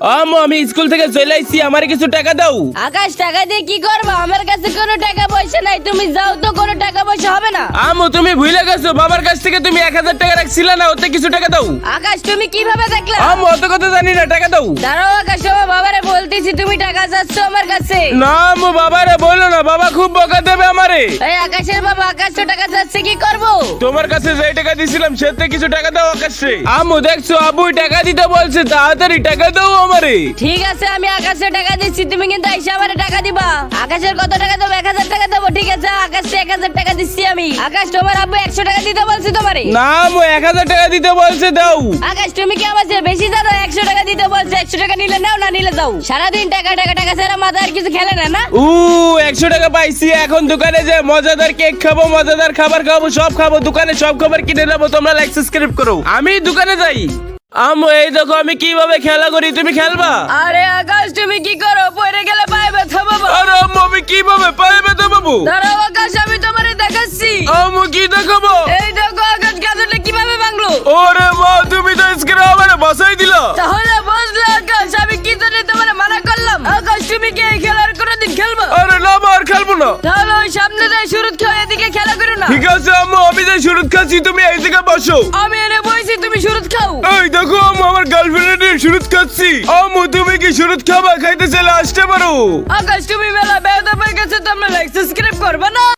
আম্মু আমি স্কুল থেকে চলে আইছি আমার কিছু টাকা দাও। আকাশ টাকা দিয়ে কি করব? আমার কাছে কোনো টাকা পয়সা নাই তুমি যাও তো কোনো টাকা পয়সা হবে না। আম্মু তুমি ভুলে গেছো বাবার কাছ থেকে তুমি এক হাজার টাকা রাখছিলে না ওতে কিছু টাকা দাও। আকাশ তুমি কীভাবে দেখলা? আম্মু অত কথা জানি না টাকা দাও। দাঁড়াও আকাশ আমার বাবারে তুমি টাকা চাচ্ছ আমার কাছে। না আম্মু বাবারে বলো না বাবা খুব বকা দেবে আমারে। এই আকাশের বাবা আকাশ তো টাকা চাচ্ছে কি করব? তোমার কাছে যে টাকা দিছিলাম সেতে কিছু টাকা দাও আকাশে। আম্মু দেখছ আবুই টাকা দিতে বলছে তাড়াতাড়ি টাকা দাও আমারে। ঠিক আছে আমি আকাশে টাকা দিচ্ছি তুমি কিন্তু এসে আমার টাকা দিবা। আকাশের কত টাকা দেবো? এক হাজার টাকা দেবো ঠিক আছে? আকাশে এক হাজার টাকা দিচ্ছি আমি। আকাশ তোমার আব্বু একশো টাকা দিতে বলছি তোমারে? না আম্মু এক হাজার টাকা দিতে বলছে দাও। আকাশ তুমি কি আমার চেয়ে বেশি জানো? একশো টাকা দিতে বলছে একশো টাকা নিলে নাও। না নিলে যাও। সারাদিন টাকা টাকা টাকা ছাড়া মাথা আর কিছু খেলে না না? উ একশো টাকা পাইছি। এখন দোকানে যে মজাদার কেক খাব মজাদার খাবার খাব সব খাব দোকানে সব খাবার কিনে নেব তোমরা লাইক সাবস্ক্রাইব করো। আমি দোকানে যাই। আম্মু এই দেখো আমি কীভাবে খেলা করি তুমি খেলবা? আরে আকাশ তুমি কি করো? পড়ে গেলে পায়ে ব্যথা বাবা আরে আম্মু আমি কীভাবে পায়ে ব্যথা পাবো? দাঁড়াও আকাশ আমি তোমারে দেখাচ্ছি। আম্মু কি দেখাবো? এই দেখো আকাশ গাছটা কীভাবে ভাঙলো? ওরে খেলার খেলব। আরে না আর খেলব না। তাহলে ওই সামনে শুরু খাও এদিকে খেলা করো না। ঠিক আছে আম্মু আমি যে শুরু খাচ্ছি তুমি এই দিকে বসো। আমি এনে বইছি তুমি সুরুত খাও। এই দেখো আম্মু আমার গার্লফ্রেন্ড নিয়ে শুরু খাচ্ছি। আম্মু তুমি কি শুরু খাবা? খাইতে চলে আসতে পারো। আকাশ তুমি মেলা বেদা পেয়ে গেছে তোমরা লাইক সাবস্ক্রাইব করবে না।